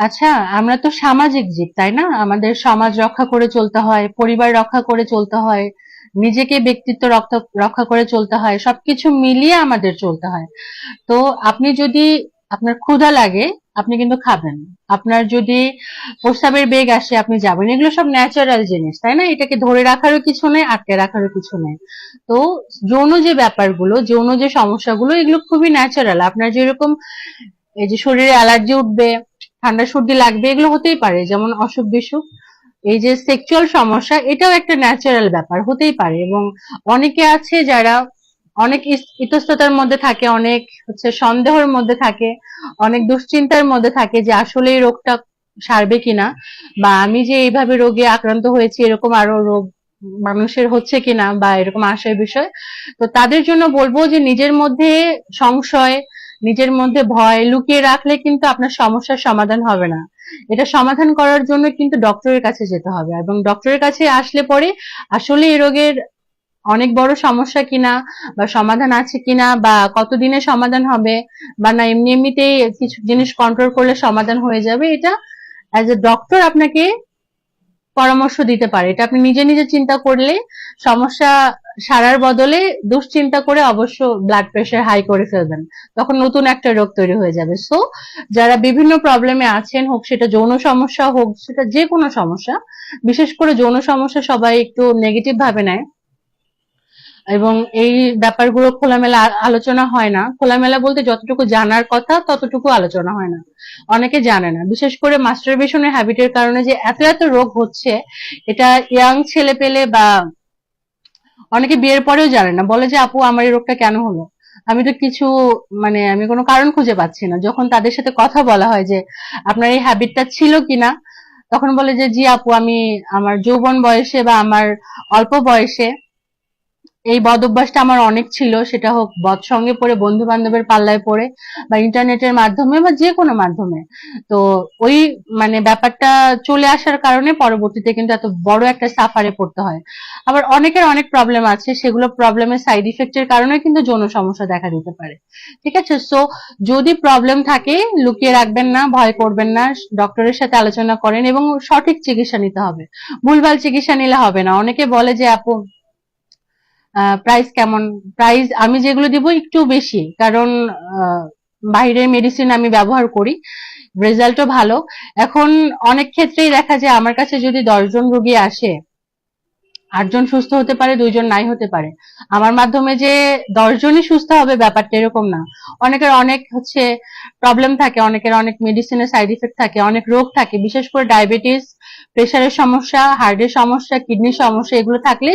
আচ্ছা আমরা তো সামাজিক জীব, তাই না? আমাদের সমাজ রক্ষা করে চলতে হয়, পরিবার রক্ষা করে চলতে হয়, নিজেকে ব্যক্তিত্ব রক্ষা করে চলতে হয়, সবকিছু মিলিয়ে আমাদের চলতে হয়। তো আপনি যদি, আপনার ক্ষুধা লাগে, আপনি কিন্তু খাবেন। আপনার যদি প্রস্রাবের বেগ আসে, আপনি যাবেন। এগুলো সব ন্যাচারাল জিনিস, তাই না? এটাকে ধরে রাখারও কিছু নেই, আটকে রাখারও কিছু নেই। তো যৌন যে ব্যাপারগুলো, যৌন যে সমস্যাগুলো, এগুলো খুবই ন্যাচারাল আপনার যেরকম এই যে শরীরে অ্যালার্জি উঠবে ঠান্ডা সর্দি লাগবে, এগুলো হতেই পারে, যেমন অসুখ বিসুখ। এই যে সেক্সুয়াল সমস্যা, এটাও একটা ন্যাচারাল ব্যাপার, হতেই পারে। এবং অনেকে আছে যারা অনেক ইতস্ততার মধ্যে থাকে, অনেক হচ্ছে সন্দেহের মধ্যে থাকে, অনেক দুশ্চিন্তার মধ্যে থাকে যে আসলে এই রোগটা সারবে কিনা, বা আমি যে এইভাবে রোগে আক্রান্ত হয়েছি, এরকম আরও রোগ মানুষের হচ্ছে কিনা, বা এরকম আশার বিষয় তো তাদের জন্য বলব যে নিজের মধ্যে সংশয় নিজের মধ্যে ভয় লুকিয়ে রাখলে কিন্তু আপনার সমস্যার সমাধান হবে না। এটা সমাধান করার জন্য কিন্তু ডক্টরের কাছে যেতে হবে এবং ডক্টরের কাছে আসলে পরে আসলে এই রোগের অনেক বড় সমস্যা কিনা বা সমাধান আছে কিনা বা কতদিনে সমাধান হবে বা না এমনি এমনিতেই কিছু জিনিস কন্ট্রোল করলে সমাধান হয়ে যাবে, এটা অ্যাজ এ ডক্টর আপনাকে পরামর্শ দিতে পারে। এটা আপনি নিজে নিজে চিন্তা করলে সমস্যা সারার বদলে দুশ্চিন্তা করে অবশ্য ব্লাড প্রেশার হাই করে ফেলবেন। তখন নতুন একটা রোগ তৈরি হয়ে যাবে। সো যারা বিভিন্ন প্রবলেমে আছেন, হোক সেটা যৌন সমস্যা, হোক সেটা যে কোনো সমস্যা, বিশেষ করে যৌন সমস্যা সবাই একটু নেগেটিভ ভাবে নেয়। এবং এই ব্যাপারগুলো খোলামেলা আলোচনা হয় না। খোলামেলা বলতে যতটুকু জানার কথা, ততটুকু আলোচনা হয় না। অনেকে জানে না। বিশেষ করে মাস্টারবেশনের হ্যাবিটের কারণে যে এত এত রোগ হচ্ছে, এটা ইয়াং ছেলে পেলে বা অনেকে বিয়ের পরেও জানে না। বলে যে, আপু, আমার এই রোগটা কেন হলো? আমি তো কিছু মানে আমি কোনো কারণ খুঁজে পাচ্ছি না। যখন তাদের সাথে কথা বলা হয় যে, আপনার এই হ্যাবিটটা ছিল কিনা? তখন বলে যে, জি আপু, আমি আমার যৌবন বয়সে বা আমার অল্প বয়সে এই বদ অভ্যাসটা আমার অনেক ছিল, সেটা হোক বদ সঙ্গে পড়ে বন্ধু বান্ধবের পাল্লায় পড়ে, বা ইন্টারনেটের মাধ্যমে বা যে কোনো মাধ্যমে। তো ওই মানে ব্যাপারটা চলে আসার কারণে পরবর্তীতে কিন্তু এত বড় একটা সাফারে পড়তে হয়। আবার অনেকের অনেক প্রবলেম আছে, সেগুলো প্রবলেমের সাইড ইফেক্টের কারণে কিন্তু যৌন সমস্যা দেখা দিতে পারে। ঠিক আছে? সো যদি প্রবলেম থাকে, লুকিয়ে রাখবেন না, ভয় করবেন না ডক্টরের সাথে আলোচনা করেন এবং সঠিক চিকিৎসা নিতে হবে। ভুলভাল চিকিৎসা নিলে হবে না। অনেকে বলে যে, আপু প্রাইস কেমন? প্রাইস আমি যেগুলো দিব একটু বেশি, কারণ বাইরের মেডিসিন আমি ব্যবহার করি রেজাল্টও ভালো। এখন অনেক ক্ষেত্রেই দেখা যায় আমার কাছে যদি দশজন রোগী আসে আটজন সুস্থ হতে পারে দুইজন নাই হতে পারে। আমার মাধ্যমে যে দশজনই সুস্থ হবে ব্যাপারটা এরকম না। অনেকের অনেক হচ্ছে প্রবলেম থাকে, অনেকের অনেক মেডিসিনের সাইড ইফেক্ট থাকে, অনেক রোগ থাকে, বিশেষ করে ডায়াবেটিস প্রেশারের সমস্যা হার্টের সমস্যা কিডনির সমস্যা, এগুলো থাকলে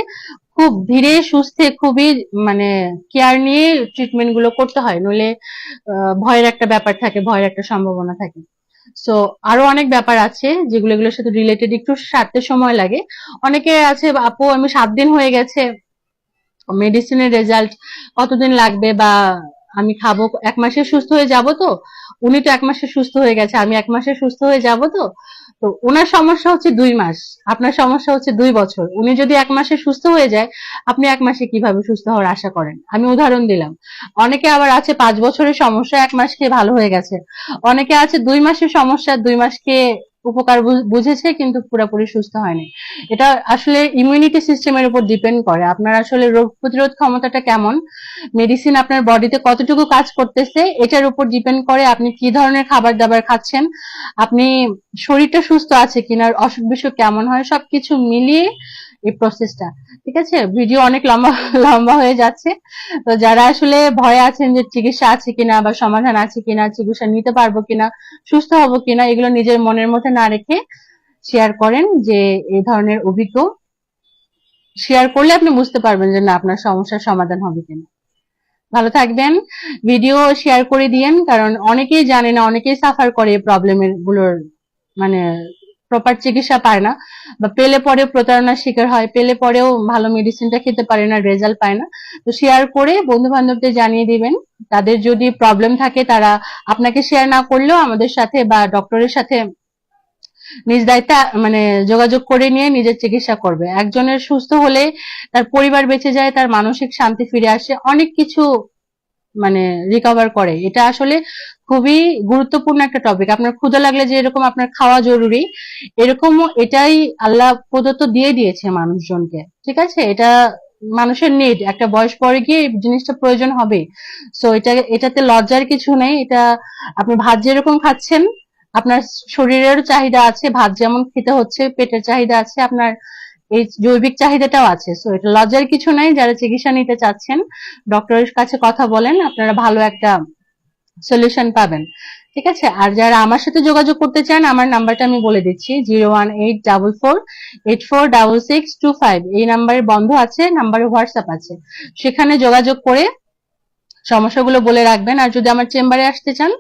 খুব ধীরে, সুস্থে, খুবই মানে কেয়ার নিয়ে ট্রিটমেন্টগুলো করতে হয়। নইলে ভয়ের একটা ব্যাপার থাকে, ভয়ের একটা সম্ভাবনা থাকে। সো আরও অনেক ব্যাপার আছে, যেগুলো এগুলোর সাথে রিলেটেড একটু সারতে সময় লাগে। অনেকে আছে, আপু, আমি সাত দিন হয়ে গেছে মেডিসিনের রেজাল্ট কতদিন লাগবে? বা, আমি খাব, এক মাসে সুস্থ হয়ে যাব তো? উনি তো এক মাসে সুস্থ হয়ে গেছে, আমি এক মাসে সুস্থ হয়ে যাব তো? তো ওনার সমস্যা হচ্ছে দুই মাস। আপনার সমস্যা হচ্ছে দুই বছর। উনি যদি এক মাসে সুস্থ হয়ে যায়, আপনি এক মাসে কীভাবে সুস্থ হওয়ার আশা করেন? আমি উদাহরণ দিলাম। অনেকে আবার আছে পাঁচ বছরের সমস্যা, এক মাস খেয়ে ভালো হয়ে গেছে। অনেকে আছে দুই মাসের সমস্যা, দুই মাস খেয়ে উপকার বুঝেছে কিন্তু পুরোপুরি সুস্থ হয়নি। এটা আসলে ইমিউনিটি সিস্টেমের উপর ডিপেন্ড করে। আপনার আসলে রোগ প্রতিরোধ ক্ষমতাটা কেমন? মেডিসিন আপনার বডিতে কতটুকু কাজ করতেছে, এটার উপর ডিপেন্ড করে আপনি কি ধরনের খাবার দাবার খাচ্ছেন, আপনি শরীরটা সুস্থ আছে কিনা অসুখ বিসুখ কেমন হয়, সবকিছু মিলিয়ে এই প্রসেসটা ঠিক আছে? ভিডিও অনেক লম্বা লম্বা হয়ে যাচ্ছে। তো যারা আসলে ভয়ে আছেন যে চিকিৎসা আছে কিনা বা সমাধান আছে কিনা, চিকিৎসা নিতে পারব কিনা, সুস্থ হব কিনা, এগুলো নিজের মনের মধ্যে না রেখে শেয়ার করেন যে এই ধরনের অভিজ্ঞ। শেয়ার করলে আপনি বুঝতে পারবেন যে না, আপনার সমস্যার সমাধান হবে কিনা। ভালো থাকবেন। ভিডিও শেয়ার করে দিয়েন, কারণ অনেকেই জানে না, অনেকেই সাফার করে প্রবলেমেরগুলোর মানে প্রপার চিকিৎসা পায় না বা পেলে পরে প্রতারণার শিকার হয়, পেলে পরেও ভালো মেডিসিনটা খেতে পারে না রেজাল্ট পায় না। তো শেয়ার করে বন্ধু বান্ধবদের জানিয়ে দিবেন। তাদের যদি প্রবলেম থাকে তারা আপনাকে শেয়ার না করলেও আমাদের সাথে বা ডক্টরের সাথে নিজ দায়িত্বে মানে যোগাযোগ করে নিয়ে নিজের চিকিৎসা করবে। একজনের সুস্থ হলে তার পরিবার বেঁচে যায়, তার মানসিক শান্তি ফিরে আসে। অনেক কিছু মানে রিকভার করে। এটা আসলে খুবই গুরুত্বপূর্ণ একটা টপিক আপনার ক্ষুধা লাগলে যে এরকম আপনার খাওয়া জরুরি, এরকমও এটাই আল্লাহ প্রদত্ত দিয়ে দিয়েছে মানুষজনকে। ঠিক আছে? এটা মানুষের নিড একটা বয়স পরে গিয়ে জিনিসটা প্রয়োজন হবে। সো এটা, এটাতে লজ্জার কিছু নেই। এটা আপনি ভাত যেরকম খাচ্ছেন, আপনার শরীরেরও চাহিদা আছে। ভাত যেমন খেতে হচ্ছে, পেটের চাহিদা আছে, আপনার এই জৈবিক চাহিদাটাও আছে। সো এটা লজ্জার কিছু নাই, যারা চিকিৎসা নিতে চাচ্ছেন ডক্টরের কাছে কথা বলেন, আপনারা ভালো একটা সলিউশন পাবেন। ঠিক আছে? আর যারা আমার সাথে যোগাযোগ করতে চান, আমার নাম্বারটা আমি বলে দিচ্ছি zero one eight double four eight four double six two five এই নাম্বারে বন্ধ আছে নাম্বারে হোয়াটসঅ্যাপ আছে। সেখানে যোগাযোগ করে সমস্যাগুলো বলে রাখবেন। আর যদি আমার চেম্বারে আসতে চান,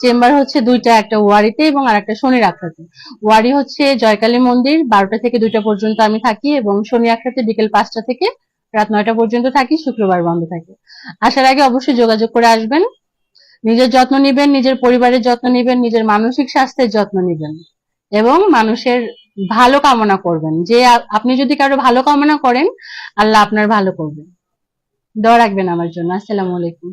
চেম্বার হচ্ছে দুইটা, একটা ওয়ারিতে এবং আর একটা শনি আখড়াতে। ওয়ারি হচ্ছে জয়কালী মন্দির, বারোটা থেকে দুইটা পর্যন্ত আমি থাকি এবং শনি আখড়াতে বিকেল পাঁচটা থেকে রাত নয়টা পর্যন্ত থাকি, শুক্রবার বন্ধ থাকে। আসার আগে অবশ্যই যোগাযোগ করে আসবেন। নিজের যত্ন নিবেন, নিজের পরিবারের যত্ন নিবেন, নিজের মানসিক স্বাস্থ্যের যত্ন নিবেন এবং মানুষের ভালো কামনা করবেন। যে আপনি যদি কারও ভালো কামনা করেন, আল্লাহ আপনার ভালো করবেন দোয়া রাখবেন আমার জন্য। আসসালামু আলাইকুম।